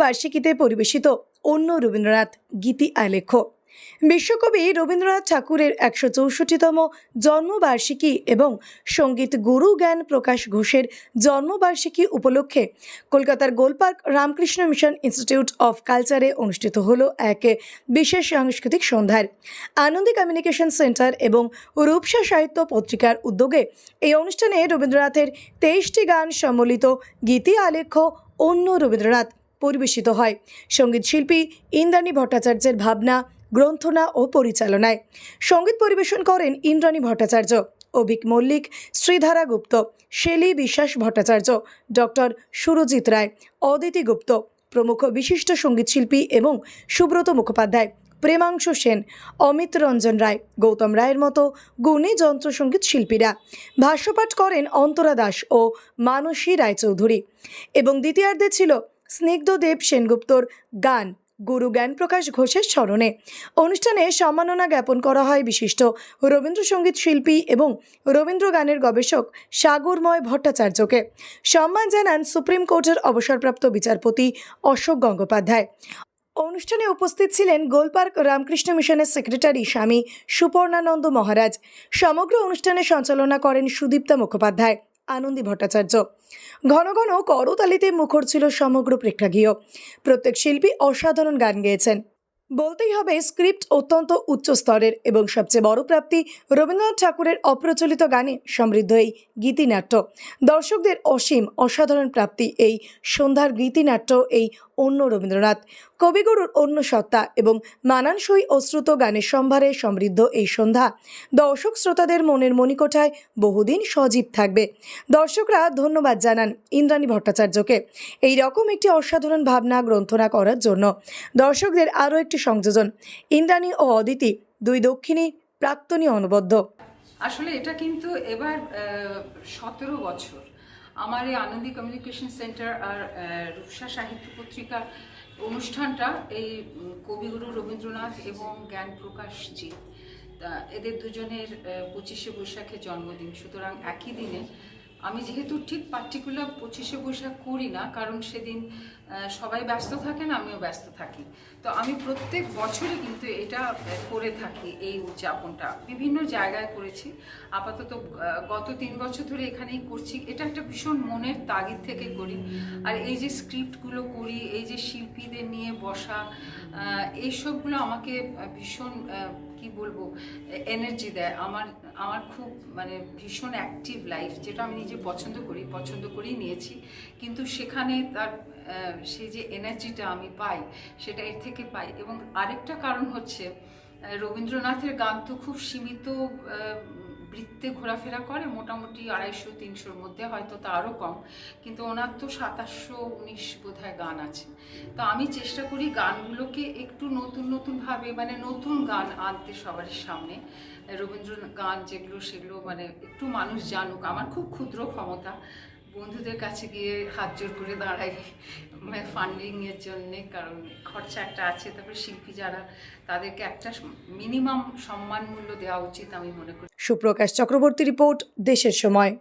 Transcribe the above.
জন্মবার্ষিকীতে পরিবেশিত অন্য রবীন্দ্রনাথ গীতি আলেখ্য। বিশ্বকবি রবীন্দ্রনাথ ঠাকুরের একশো চৌষট্টিতম জন্মবার্ষিকী এবং সংগীত গুরু জ্ঞান প্রকাশ ঘোষের জন্মবার্ষিকী উপলক্ষে কলকাতার Golpark Ramakrishna mission institute of কালচারে অনুষ্ঠিত হলো এক বিশেষ সাংস্কৃতিক সন্ধ্যার। আনন্দী কমিউনিকেশন সেন্টার এবং রূপসা সাহিত্য পত্রিকার উদ্যোগে এই অনুষ্ঠানে রবীন্দ্রনাথের তেইশটি গান সম্বলিত গীতি আলেখ্য অন্য রবীন্দ্রনাথ পরিবেশিত হয়। সংগীত শিল্পী ইন্দ্রাণী ভট্টাচার্যের ভাবনা, গ্রন্থনা ও পরিচালনায়। সংগীত পরিবেশন করেন ইন্দ্রাণী ভট্টাচার্য, অভিক মল্লিক, শ্রীধারা গুপ্ত, শেলি বিশ্বাস ভট্টাচার্য, ডক্টর সুরজিৎ রায়, অদিতি গুপ্ত, প্রমুখ বিশিষ্ট সঙ্গীতশিল্পী এবং সুব্রত মুখোপাধ্যায়, প্রেমাংশু সেন, অমিত রঞ্জন রায়, গৌতম রায়ের মতো গুণী যন্ত্রসঙ্গীত শিল্পীরা। ভাষ্যপাঠ করেন অন্তরা দাস ও মানসী রায়চৌধুরী। এবং দ্বিতীয়ার্ধে ছিল স্নিগ্ধদেব সেনগুপ্তর গান, গুরু জ্ঞানপ্রকাশ ঘোষের স্মরণে। অনুষ্ঠানে সম্মাননা জ্ঞাপন করা হয় বিশিষ্ট রবীন্দ্রসঙ্গীত শিল্পী এবং রবীন্দ্র গানের গবেষক সাগরময় ভট্টাচার্যকে। সম্মান জানান সুপ্রিম কোর্টের অবসরপ্রাপ্ত বিচারপতি অশোক গঙ্গোপাধ্যায়। অনুষ্ঠানে উপস্থিত ছিলেন গোলপার্ক রামকৃষ্ণ মিশনের সেক্রেটারি স্বামী সুপর্ণানন্দ মহারাজ। সমগ্র অনুষ্ঠানে সঞ্চালনা করেন সুদীপ্তা মুখোপাধ্যায়। আনন্দী ভট্টাচার্য। ঘন ঘন করতালিতে মুখর ছিল সমগ্র প্রেক্ষাগৃহ। প্রত্যেক শিল্পী অসাধারণ গান গেয়েছেন। বলতেই হবে, স্ক্রিপ্ট অত্যন্ত উচ্চ স্তরের এবং সবচেয়ে বড় প্রাপ্তি রবীন্দ্রনাথ ঠাকুরের অপ্রচলিত গানে সমৃদ্ধ এই গীতিনাট্য। দর্শকদের অসীম অসাধারণ প্রাপ্তি এই সন্ধ্যার গীতিনাট্য এই অন্য রবীন্দ্রনাথ। কবিগুরুর অন্য সত্তা এবং মানানসই অশ্রুত গানের সম্ভারে সমৃদ্ধ এই সন্ধ্যা। দর্শক শ্রোতাদের মনের মণিকোঠায় বহুদিন সজীব থাকবে। দর্শকরা ধন্যবাদ জানান ইন্দ্রাণী ভট্টাচার্যকে। এই রকম একটি অসাধারণ ভাবনা গ্রন্থনা করার জন্য। দর্শকদের আরও একটি সংযোজন। ইন্দ্রাণী ও অদিতি দুই দক্ষিণী প্রাক্তনী অনবদ্য। আসলে এটা কিন্তু এবার সতেরো বছর। আমার এই আনন্দী কমিউনিকেশন সেন্টার আর রূপসা সাহিত্য পত্রিকার অনুষ্ঠানটা এই কবিগুরু রবীন্দ্রনাথ এবং জ্ঞান প্রকাশজি এদের দুজনের পঁচিশে বৈশাখে জন্মদিন। সুতরাং একই দিনে আমি যেহেতু ঠিক পার্টিকুলার পঁচিশে বৈশাখ করি না, কারণ সেদিন সবাই ব্যস্ত থাকেন, আমিও ব্যস্ত থাকি। তো আমি প্রত্যেক বছরই কিন্তু এটা করে থাকি, এই উদযাপনটা। বিভিন্ন জায়গায় করেছি। আপাতত গত তিন বছর ধরে এখানেই করছি। এটা একটা ভীষণ মনের তাগিদ থেকে করি। আর এই যে স্ক্রিপ্টগুলো করি, এই যে শিল্পীদের নিয়ে বসা এইসবগুলো আমাকে ভীষণ কি বলব এনার্জি দেয়। আমার আমার খুব মানে ভীষণ অ্যাক্টিভ লাইফ যেটা আমি নিজে পছন্দ করি, পছন্দ করেই নিয়েছি। কিন্তু সেখানে তার সেই যে এনার্জিটা আমি পাই, সেটা এর থেকে পাই। এবং আরেকটা কারণ হচ্ছে রবীন্দ্রনাথের গান তো খুব সীমিত বৃত্তে ঘোরাফেরা করে, মোটামুটি আড়াইশো, তিনশোর মধ্যে, হয়তো তারও কম। কিন্তু ওনার তো সাতাশশো উনিশ বোধহয় গান আছে। তো আমি চেষ্টা করি গানগুলোকে একটু নতুন নতুনভাবে মানে নতুন গান আনতে সবার সামনে। রবীন্দ্র গান যেগুলো, সেগুলো মানে একটু মানুষ জানুক। আমার খুব ক্ষুদ্র ক্ষমতা। বন্ধুদের কাছে গিয়ে হাত জোর করে দাঁড়াই মানে ফান্ডিংয়ের জন্যে, কারণ খরচা একটা আছে, তারপরে শিল্পী যারা, তাদেরকে একটা মিনিমাম সম্মান মূল্য দেওয়া উচিত আমি মনে করি। সুপ্রকাশ চক্রবর্তী রিপোর্ট, দেশের সময়।